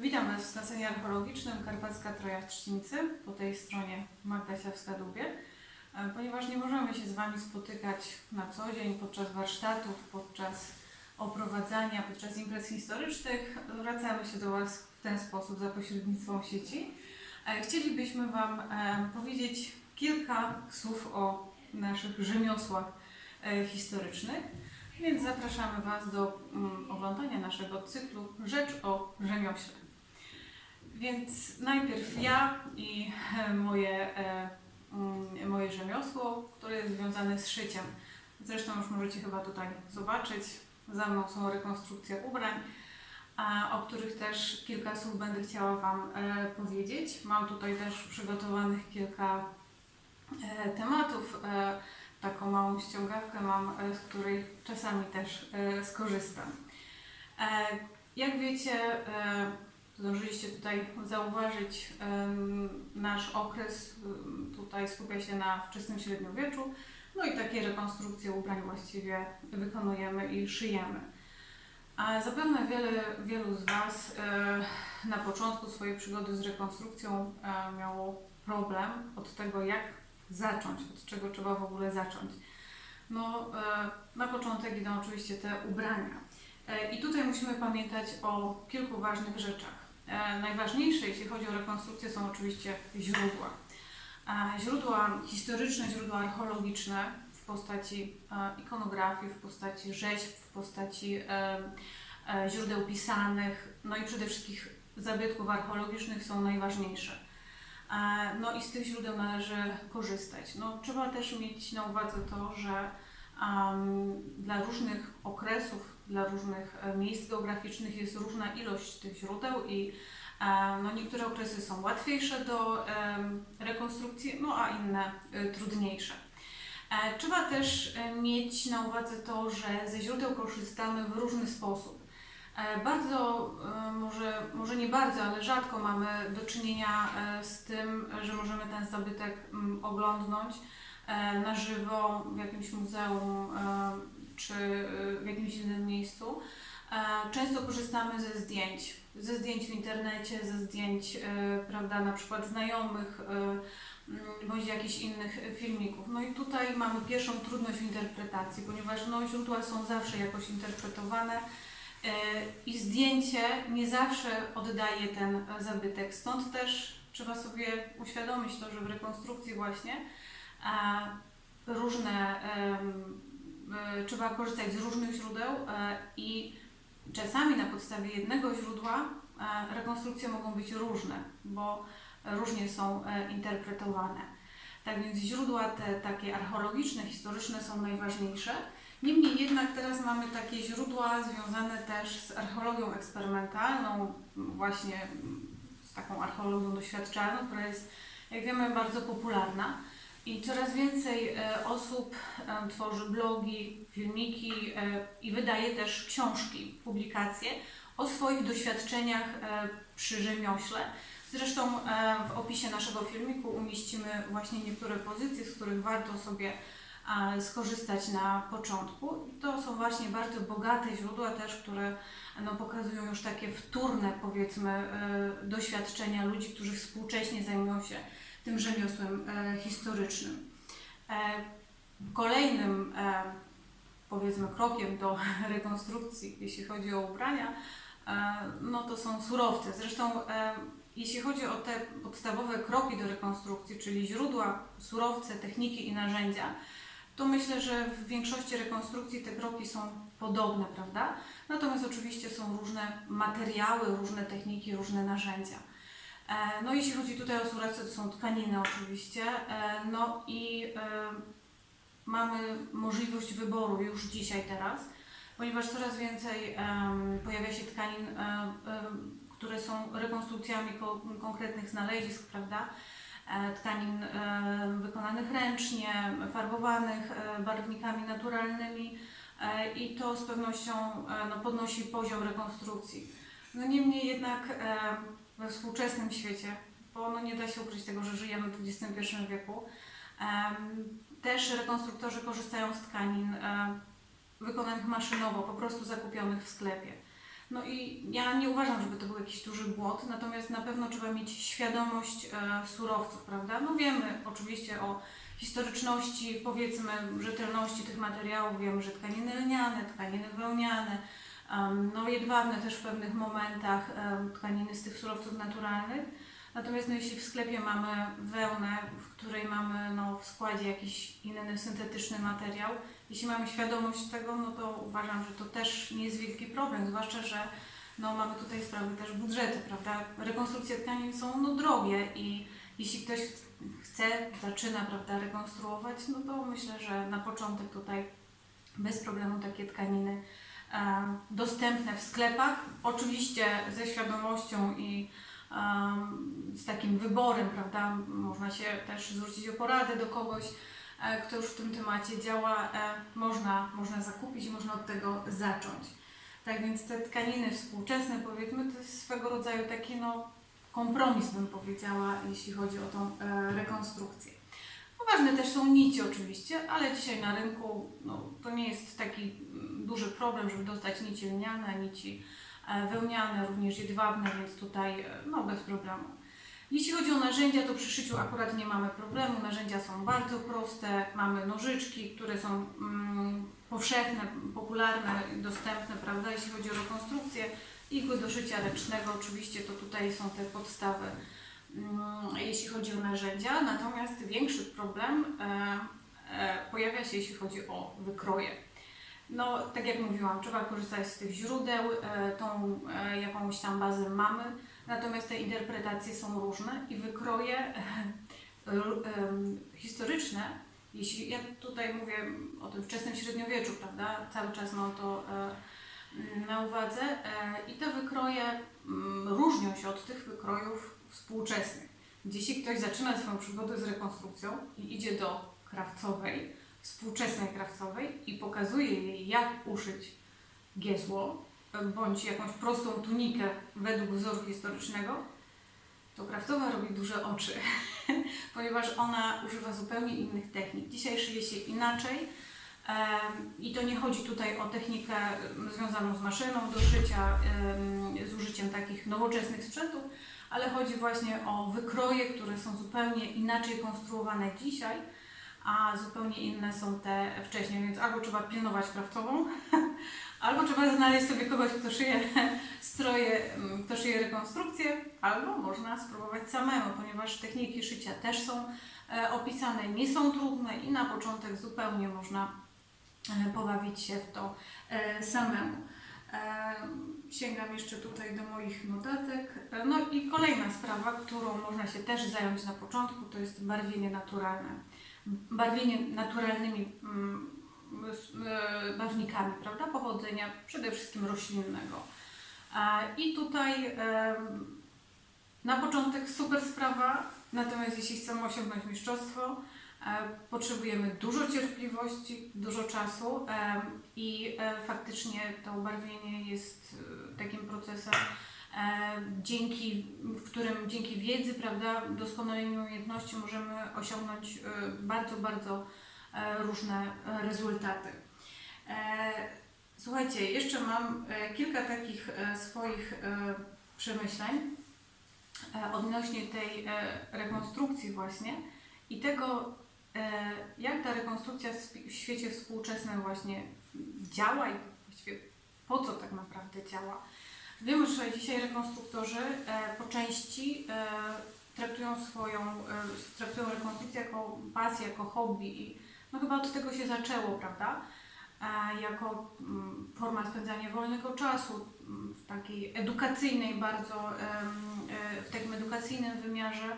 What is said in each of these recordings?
Witam Was w scenie archeologicznym Karpacka Troja w Trzcinicy, po tej stronie Magda Siawska-Dubie. E, Ponieważ nie możemy się z Wami spotykać na co dzień podczas warsztatów, podczas oprowadzania, podczas imprez historycznych, wracamy się do Was w ten sposób za pośrednictwem sieci. E, Chcielibyśmy Wam e, powiedzieć kilka słów o naszych rzemiosłach historycznych. Więc zapraszamy Was do mm, oglądania naszego cyklu Rzecz o rzemiośle. Więc najpierw ja i e, moje, e, mm, moje rzemiosło, które jest związane z szyciem. Zresztą już możecie chyba tutaj zobaczyć. Za mną są rekonstrukcje ubrań, o których też kilka słów będę chciała Wam e, powiedzieć. Mam tutaj też przygotowanych kilka tematów. Taką małą ściągawkę mam, z której czasami też skorzystam. Jak wiecie, zdążyliście tutaj zauważyć, nasz okres tutaj skupia się na wczesnym średniowieczu, no i takie rekonstrukcje ubrań właściwie wykonujemy i szyjemy. A zapewne wiele, wielu z Was e, na początku swojej przygody z rekonstrukcją e, miało problem od tego, jak zacząć, od czego trzeba w ogóle zacząć. No, e, na początek idą oczywiście te ubrania. I tutaj musimy pamiętać o kilku ważnych rzeczach. E, Najważniejsze, jeśli chodzi o rekonstrukcję, są oczywiście źródła. E, Źródła historyczne, źródła archeologiczne w postaci e, ikonografii, w postaci rzeźb, w postaci źródeł pisanych, no i przede wszystkim zabytków archeologicznych są najważniejsze. No i z tych źródeł należy korzystać. No, trzeba też mieć na uwadze to, że um, dla różnych okresów, dla różnych e, miejsc geograficznych jest różna ilość tych źródeł i e, no, niektóre okresy są łatwiejsze do rekonstrukcji, no a inne e, trudniejsze. Trzeba też mieć na uwadze to, że ze źródeł korzystamy w różny sposób. Bardzo, może, może nie bardzo, ale rzadko mamy do czynienia z tym, że możemy ten zabytek mm, oglądnąć na żywo w jakimś muzeum czy e, w jakimś innym miejscu. E, Często korzystamy ze zdjęć, ze zdjęć w internecie, ze zdjęć, e, prawda, na przykład znajomych e, mm, bądź jakichś innych filmików. No i tutaj mamy pierwszą trudność w interpretacji, ponieważ no, źródła są zawsze jakoś interpretowane i zdjęcie nie zawsze oddaje ten zabytek. Stąd też trzeba sobie uświadomić to, że w rekonstrukcji właśnie różne trzeba korzystać z różnych źródeł e, i czasami na podstawie jednego źródła e, rekonstrukcje mogą być różne, bo różnie są e, interpretowane. Tak więc źródła te takie archeologiczne, historyczne są najważniejsze. Niemniej jednak teraz mamy takie źródła związane też z archeologią eksperymentalną, właśnie z taką archeologią doświadczalną, która jest, jak wiemy, bardzo popularna. I coraz więcej e, osób e, tworzy blogi, filmiki e, i wydaje też książki, publikacje o swoich doświadczeniach przy rzemiośle. Zresztą w opisie naszego filmiku umieścimy właśnie niektóre pozycje, z których warto sobie skorzystać na początku. To są właśnie bardzo bogate źródła też, które no, pokazują już takie wtórne, powiedzmy, doświadczenia ludzi, którzy współcześnie zajmują się tym rzemiosłem e, historycznym. E, Kolejnym, e, powiedzmy, krokiem do rekonstrukcji, jeśli chodzi o ubrania, no to są surowce. Zresztą, jeśli chodzi o te podstawowe kroki do rekonstrukcji, czyli źródła, surowce, techniki i narzędzia, to myślę, że w większości rekonstrukcji te kroki są podobne, prawda? Natomiast oczywiście są różne materiały, różne techniki, różne narzędzia. E, No jeśli chodzi tutaj o surowce, to są tkaniny oczywiście, e, no i e, mamy możliwość wyboru już dzisiaj teraz, ponieważ coraz więcej pojawia się tkanin, które są rekonstrukcjami ko- konkretnych znalezisk, prawda? Tkanin wykonanych ręcznie, farbowanych barwnikami naturalnymi i to z pewnością no, podnosi poziom rekonstrukcji. No niemniej jednak we współczesnym świecie, bo no, nie da się ukryć tego, że żyjemy w XXI wieku, też rekonstruktorzy korzystają z tkanin wykonanych maszynowo, po prostu zakupionych w sklepie. No i ja nie uważam, żeby to był jakiś duży błąd, natomiast na pewno trzeba mieć świadomość e, surowców, prawda? No wiemy oczywiście o historyczności, powiedzmy, rzetelności tych materiałów, wiemy, że tkaniny lniane, tkaniny wełniane, no jedwabne też w pewnych momentach, tkaniny z tych surowców naturalnych. Natomiast no, jeśli w sklepie mamy wełnę, w której mamy no, w składzie jakiś inny syntetyczny materiał, jeśli mamy świadomość tego, no to uważam, że to też nie jest wielki problem, zwłaszcza, że no, mamy tutaj sprawy też budżety, prawda? Rekonstrukcje tkanin są no, drogie i jeśli ktoś chce, zaczyna, prawda, rekonstruować, no to myślę, że na początek tutaj bez problemu takie tkaniny dostępne w sklepach, oczywiście ze świadomością i z takim wyborem, prawda? Można się też zwrócić o poradę do kogoś, e, kto już w tym temacie działa. E, można, można zakupić można od tego zacząć. Tak więc te tkaniny współczesne, powiedzmy, to jest swego rodzaju taki no, kompromis, bym powiedziała, jeśli chodzi o tą e, rekonstrukcję. Ważne też są nici oczywiście, ale dzisiaj na rynku no, to nie jest taki mm, duży problem, żeby dostać nici lniane, nici e, wełniane, również jedwabne, więc tutaj e, no, bez problemu. Jeśli chodzi o narzędzia, to przy szyciu akurat nie mamy problemu. Narzędzia są bardzo proste. Mamy nożyczki, które są mm, powszechne, popularne, dostępne, prawda? Jeśli chodzi o rekonstrukcję, igły do szycia ręcznego, oczywiście to tutaj są te podstawy, jeśli chodzi o narzędzia. Natomiast większy problem e, e, pojawia się, jeśli chodzi o wykroje. No, tak jak mówiłam, trzeba korzystać z tych źródeł, e, tą jakąś tam bazę mamy, natomiast te interpretacje są różne i wykroje historyczne, jeśli ja tutaj mówię o tym wczesnym średniowieczu, prawda, cały czas mam to mm, na uwadze i te wykroje mm, różnią się od tych wykrojów współczesnych. Jeśli ktoś zaczyna swoją przygodę z rekonstrukcją i idzie do krawcowej, współczesnej krawcowej i pokazuje jej, jak uszyć giezło bądź jakąś prostą tunikę według wzoru historycznego, to krawcowa robi duże oczy, ponieważ ona używa zupełnie innych technik. Dzisiaj szyje się inaczej i to nie chodzi tutaj o technikę związaną z maszyną do szycia, z użyciem takich nowoczesnych sprzętów, ale chodzi właśnie o wykroje, które są zupełnie inaczej konstruowane dzisiaj, a zupełnie inne są te wcześniej, więc albo trzeba pilnować krawcową, albo trzeba znaleźć sobie kogoś, kto szyje stroje, mm, kto szyje rekonstrukcję, albo można spróbować samemu, ponieważ techniki szycia też są e, opisane, nie są trudne i na początek zupełnie można e, pobawić się w to e, samemu. Sięgam jeszcze tutaj do moich notatek. E, No i kolejna sprawa, którą można się też zająć na początku, to jest barwienie naturalne. Barwienie naturalnymi mm, e, barwnikami, prawda, pochodzenia przede wszystkim roślinnego. I tutaj na początek super sprawa, natomiast jeśli chcemy osiągnąć mistrzostwo, e, potrzebujemy dużo cierpliwości, dużo czasu i e, faktycznie to barwienie jest e, takim procesem, e, dzięki, w którym dzięki wiedzy, prawda, doskonaleniu umiejętności możemy osiągnąć bardzo, bardzo różne rezultaty. Słuchajcie, jeszcze mam kilka takich swoich przemyśleń odnośnie tej rekonstrukcji właśnie i tego, jak ta rekonstrukcja w świecie współczesnym właśnie działa i właściwie po co tak naprawdę działa. Wiemy, że dzisiaj rekonstruktorzy e, po części e, traktują swoją, e, traktują rekonstrukcję jako pasję, jako hobby i no chyba od tego się zaczęło, prawda? E, jako mm, forma spędzania wolnego czasu, mm, w takiej edukacyjnej bardzo, e, w takim edukacyjnym wymiarze.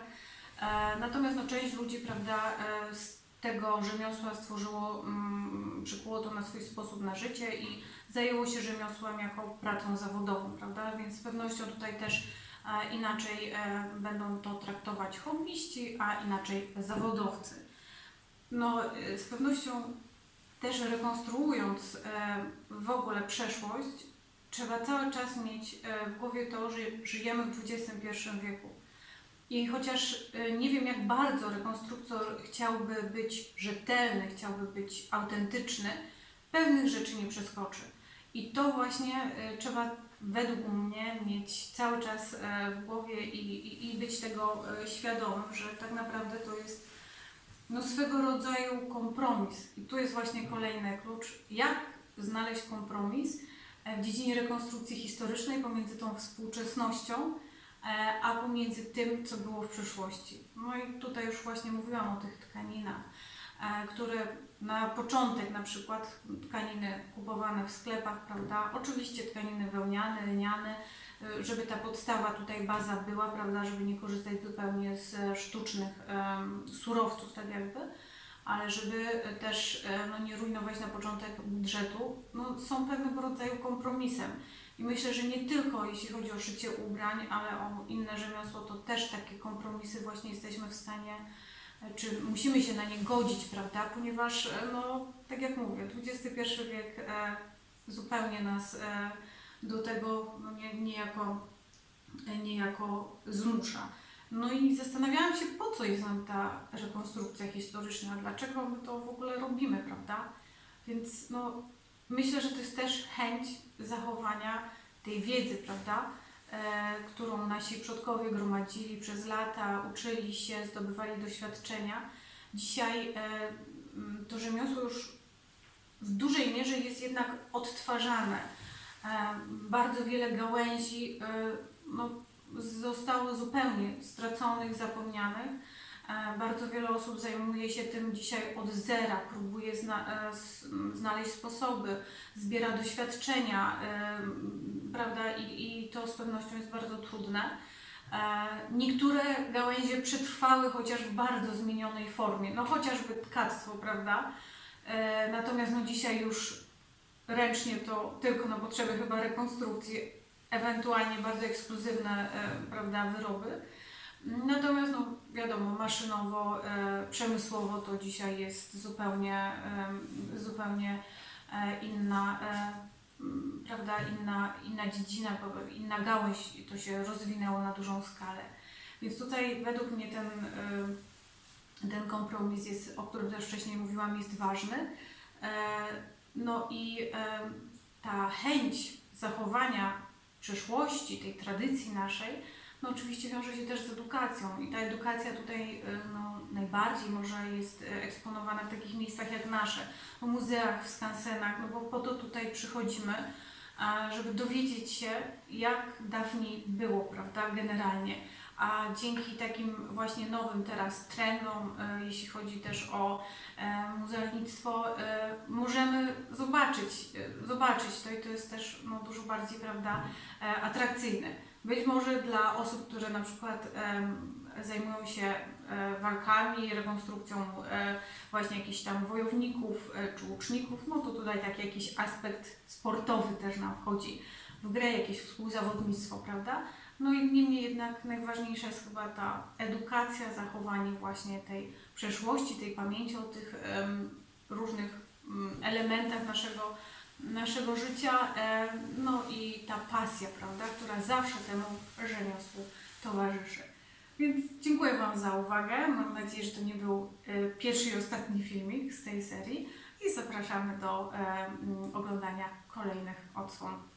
E, Natomiast no, część ludzi, prawda, e, z tego rzemiosła stworzyło, mm, przykuło to na swój sposób na życie i zajęło się rzemiosłem jako pracą zawodową, prawda? Więc z pewnością tutaj też e, inaczej będą to traktować hobbyści, a inaczej zawodowcy. No, z pewnością też rekonstruując w ogóle przeszłość, trzeba cały czas mieć w głowie to, że żyjemy w XXI wieku. I chociaż e, nie wiem, jak bardzo rekonstruktor chciałby być rzetelny, chciałby być autentyczny, pewnych rzeczy nie przeskoczy. I to właśnie e, trzeba według mnie mieć cały czas e, w głowie i, i, i być tego świadomym, że tak naprawdę to jest no, swego rodzaju kompromis. I tu jest właśnie kolejny klucz, jak znaleźć kompromis e, w dziedzinie rekonstrukcji historycznej pomiędzy tą współczesnością, a pomiędzy tym, co było w przeszłości. No i tutaj już właśnie mówiłam o tych tkaninach, e, które na początek na przykład tkaniny kupowane w sklepach, prawda? Oczywiście tkaniny wełniane, lniane, y, żeby ta podstawa tutaj baza była, prawda, żeby nie korzystać zupełnie z e, sztucznych surowców, tak jakby, ale żeby e, też e, no, nie rujnować na początek budżetu, no, są pewnego rodzaju kompromisem. I myślę, że nie tylko jeśli chodzi o szycie ubrań, ale o inne rzemiosło, to też takie kompromisy właśnie jesteśmy w stanie czy musimy się na nie godzić, prawda? Ponieważ, e, no, tak jak mówię, XXI wiek e, zupełnie nas e, do tego no, nie, niejako, e, niejako zmusza. No i zastanawiałam się, po co jest nam ta rekonstrukcja historyczna, dlaczego my to w ogóle robimy, prawda? Więc no, myślę, że to jest też chęć zachowania tej wiedzy, prawda? e, którą nasi przodkowie gromadzili przez lata, uczyli się, zdobywali doświadczenia. Dzisiaj e, to rzemiosło już w dużej mierze jest jednak odtwarzane. E, bardzo wiele gałęzi no, zostało zupełnie straconych, zapomnianych. E, Bardzo wiele osób zajmuje się tym dzisiaj od zera, próbuje e, znaleźć sposoby, zbiera doświadczenia, e, prawda, i, i to z pewnością jest bardzo trudne. Niektóre gałęzie przetrwały chociaż w bardzo zmienionej formie, no chociażby tkactwo, prawda? Natomiast no dzisiaj już ręcznie to tylko na potrzeby chyba rekonstrukcji, ewentualnie bardzo ekskluzywne, prawda, wyroby. Natomiast no wiadomo, maszynowo, e, przemysłowo to dzisiaj jest zupełnie, em, zupełnie e, inna, e, prawda, inna, inna dziedzina, inna gałąź to się rozwinęło na dużą skalę. Więc tutaj według mnie ten, e, ten kompromis, jest, o którym też wcześniej mówiłam, jest ważny. E, No i e, ta chęć zachowania przeszłości, tej tradycji naszej, no oczywiście wiąże się też z edukacją i ta edukacja tutaj e, no, najbardziej może jest e, eksponowana w takich miejscach jak nasze, w muzeach, w skansenach, no bo po to tutaj przychodzimy, żeby dowiedzieć się, jak dawniej było, prawda, generalnie. A dzięki takim właśnie nowym teraz trendom, e, jeśli chodzi też o e, muzealnictwo, możemy zobaczyć, zobaczyć to i to jest też no, dużo bardziej, prawda, e, atrakcyjne. Być może dla osób, które na przykład zajmują się e, walkami, rekonstrukcją e, właśnie jakichś tam wojowników e, czy łuczników, no to tutaj taki jakiś aspekt sportowy też nam wchodzi w grę, jakieś współzawodnictwo, prawda? No i niemniej jednak najważniejsza jest chyba ta edukacja, zachowanie właśnie tej przeszłości, tej pamięci o tych różnych mm, elementach naszego, naszego życia, em, no i ta pasja, prawda, która zawsze temu rzemiosłu towarzyszy. Więc dziękuję Wam za uwagę. Mam nadzieję, że to nie był e, pierwszy i ostatni filmik z tej serii i zapraszamy do e, oglądania kolejnych odsłon